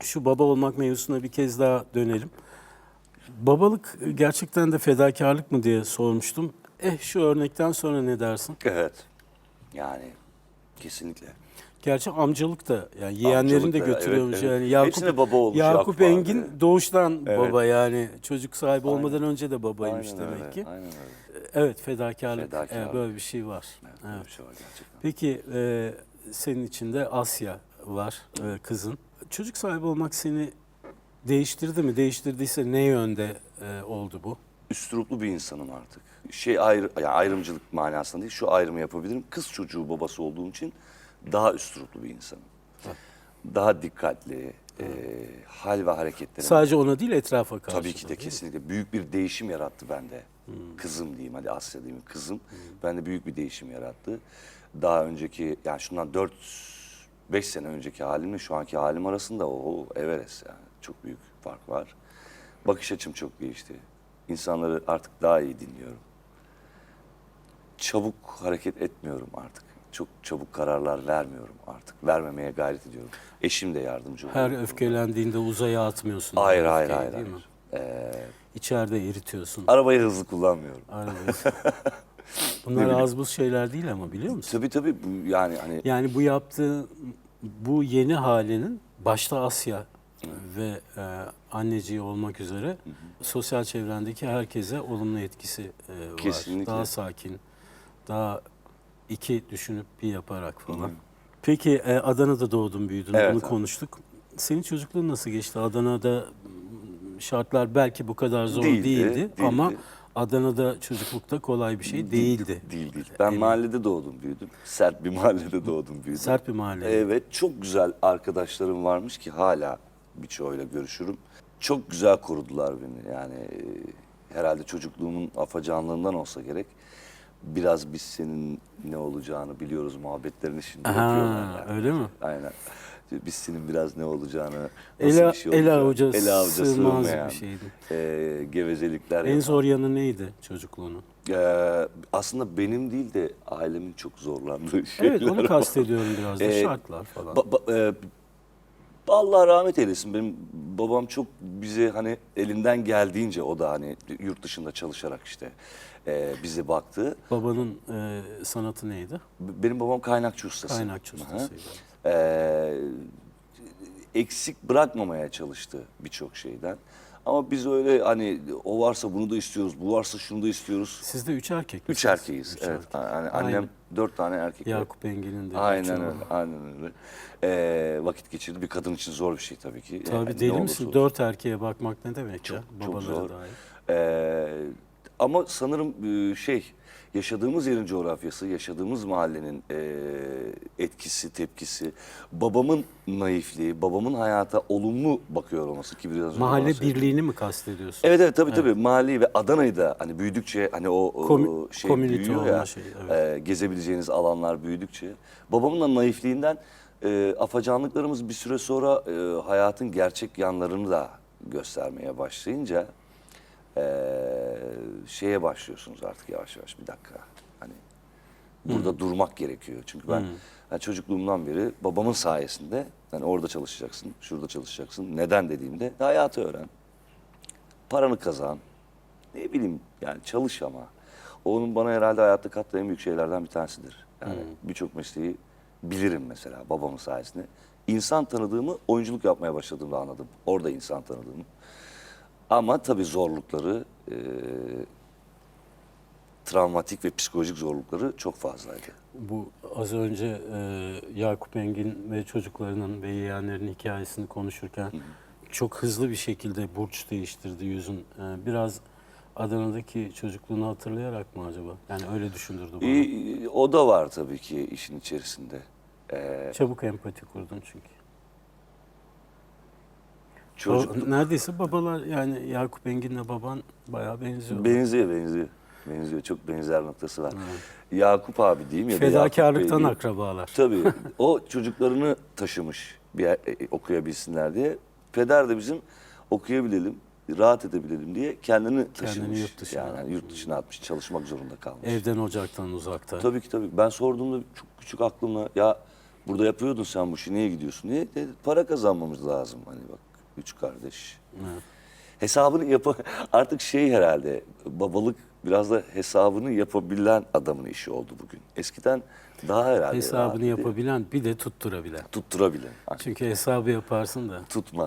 şu baba olmak mevzusuna bir kez daha dönelim. Babalık gerçekten de fedakarlık mı diye sormuştum. Eh şu örnekten sonra ne dersin? Evet. Yani kesinlikle. Gerçi amcalık da yani yeğenlerin de Amcalık götürüyormuş evet, evet. yani Yakup Hepsine baba olmuş Yakup, Yakup abi. Engin doğuştan Evet. baba yani çocuk sahibi Aynen. olmadan önce de babaymış Aynen demek öyle, ki. Aynen öyle. Evet fedakarlık, Fedakarlık. Evet, böyle bir şey var. Evet, Evet. bir şey var gerçekten. Peki e, senin içinde Asya var e, kızın. Çocuk sahibi olmak seni değiştirdi mi? Değiştirdiyse ne yönde e, oldu bu? üstüruplu bir insanım artık. Şey ayrı, yani ayrımcılık manasında değil, şu ayrımı yapabilirim. Kız çocuğu babası olduğum için daha üstüruplu bir insanım. Daha dikkatli, e, hal ve hareketlerim. Sadece ona değil etrafa karşı. Tabii ki de mi? kesinlikle büyük bir değişim yarattı bende. Kızım diyeyim hadi Asya diyeyim kızım. Bende büyük bir değişim yarattı. Daha önceki yani şundan 4 5 sene önceki halimle şu anki halim arasında o Everest yani çok büyük fark var. Bakış açım çok değişti. İnsanları artık daha iyi dinliyorum. Çabuk hareket etmiyorum artık. Çok çabuk kararlar vermiyorum artık. Vermemeye gayret ediyorum. Eşim de yardımcı oluyor. Her öfkelendiğinde uzaya atmıyorsun. Hayır hayır öfkeyi, hayır. hayır. Ee, İçeride eritiyorsun. arabayı hızlı kullanmıyorum. Arabayı. Bunlar az buz şeyler değil ama biliyor musun? Tabii tabii bu yani hani Yani bu yaptığı bu yeni halinin başta Asya ve e, anneciği olmak üzere sosyal çevrendeki herkese olumlu etkisi e, var. Kesinlikle. Daha sakin, daha iki düşünüp bir yaparak falan. Peki e, Adana'da doğdun büyüdün Evet bunu abi. konuştuk. Senin çocukluğun nasıl geçti? Adana'da m, şartlar belki bu kadar zor Değildi, değildi, değildi. ama Adana'da çocuklukta kolay bir şey değildi. değil değil. Ben mahallede doğdum büyüdüm. Sert bir mahallede doğdum büyüdüm. Sert bir mahalle. Evet çok güzel arkadaşlarım varmış ki hala birçoğuyla görüşürüm. Çok güzel korudular beni yani e, herhalde çocukluğumun afacanlığından olsa gerek. Biraz biz senin ne olacağını biliyoruz muhabbetlerini şimdi Aha, yapıyorlar. yani. öyle mi? Aynen. Biz senin biraz ne olacağını, nasıl Ele, bir şey ele olacağını, ele avuca sığmaz bir şeydi. e, gevezelikler En yapan. zor yanı neydi çocukluğunun? Ee, aslında benim değil de ailemin çok zorlandığı şeyler Evet onu kastediyorum biraz da Ee, şartlar falan. Ba- ba- e, Allah rahmet eylesin. Benim babam çok bize hani elinden geldiğince o da hani yurt dışında çalışarak işte e, bize baktı. Babanın e, sanatı neydi? Benim babam kaynakçı ustası. Kaynakçı ustasıydı. Ee, eksik bırakmamaya çalıştı birçok şeyden. Ama biz öyle hani o varsa bunu da istiyoruz, bu varsa şunu da istiyoruz. Siz de üç erkek Üç misiniz? erkeğiz. Üç evet. erkek. Yani annem dört tane erkek. var. Yakup Engin'in de. Aynen öyle. Aynen öyle. Ee, vakit geçirdi. Bir kadın için zor bir şey tabii ki. Tabii Yani ne deli olursa misin? olsun. Dört erkeğe bakmak ne demek ya? çok Babalara zor. dair. Ee, ama sanırım e, şey yaşadığımız yerin coğrafyası, yaşadığımız mahallenin e, etkisi, tepkisi, babamın naifliği, babamın hayata olumlu bakıyor olması ki biraz önce Mahalle birliğini mi kastediyorsun? Evet evet tabii tabii mahalleyi ve Adana'yı da hani büyüdükçe hani o, o Komü- şey komünite büyüyor ya şeyi, evet. e, gezebileceğiniz alanlar büyüdükçe babamın da naifliğinden e, afacanlıklarımız bir süre sonra e, hayatın gerçek yanlarını da göstermeye başlayınca e, şeye başlıyorsunuz artık yavaş yavaş bir dakika hani burada durmak gerekiyor çünkü ben ben çocukluğumdan beri babamın sayesinde hani orada çalışacaksın şurada çalışacaksın neden dediğimde hayatı öğren paranı kazan. Ne bileyim yani çalış ama. Onun bana herhalde hayatta kattığı en büyük şeylerden bir tanesidir. Yani birçok mesleği bilirim mesela babamın sayesinde. İnsan tanıdığımı oyunculuk yapmaya başladığımda anladım. Orada insan tanıdığımı. Ama tabii zorlukları, e, travmatik ve psikolojik zorlukları çok fazlaydı. Bu az önce e, Yakup Engin ve çocuklarının ve yeğenlerinin hikayesini konuşurken çok hızlı bir şekilde burç değiştirdi yüzün. E, biraz Adana'daki çocukluğunu hatırlayarak mı acaba? Yani öyle düşündürdü bana. E, o da var tabii ki işin içerisinde. E, Çabuk empati kurdun çünkü. Çocuk, O- neredeyse babalar yani Yakup Engin'le baban bayağı benziyor. Benziyor, benziyor. Benziyor. Çok benzer noktası var. Yakup abi diyeyim ya da Yakup Bey Fedakarlıktan diyeyim. akrabalar. Tabii. O çocuklarını taşımış bir yer- e, okuyabilsinler diye. Peder de bizim okuyabilelim, rahat edebilelim diye kendini taşımış. yurt dışına yani, yurt dışına atmış, çalışmak zorunda kalmış. Evden ocaktan uzakta. Tabii ki tabii. Ben sorduğumda çok küçük aklımla ya burada yapıyordun sen bu işi niye gidiyorsun? Niye? Dedi, para kazanmamız lazım. Hani bak üç kardeş. Evet. Hesabını yap artık şey herhalde babalık biraz da hesabını yapabilen adamın işi oldu bugün. Eskiden daha herhalde Hesabını rahattı. yapabilen bir de tutturabilen. tutturabilen. Çünkü hesabı yaparsın da Tutmaz.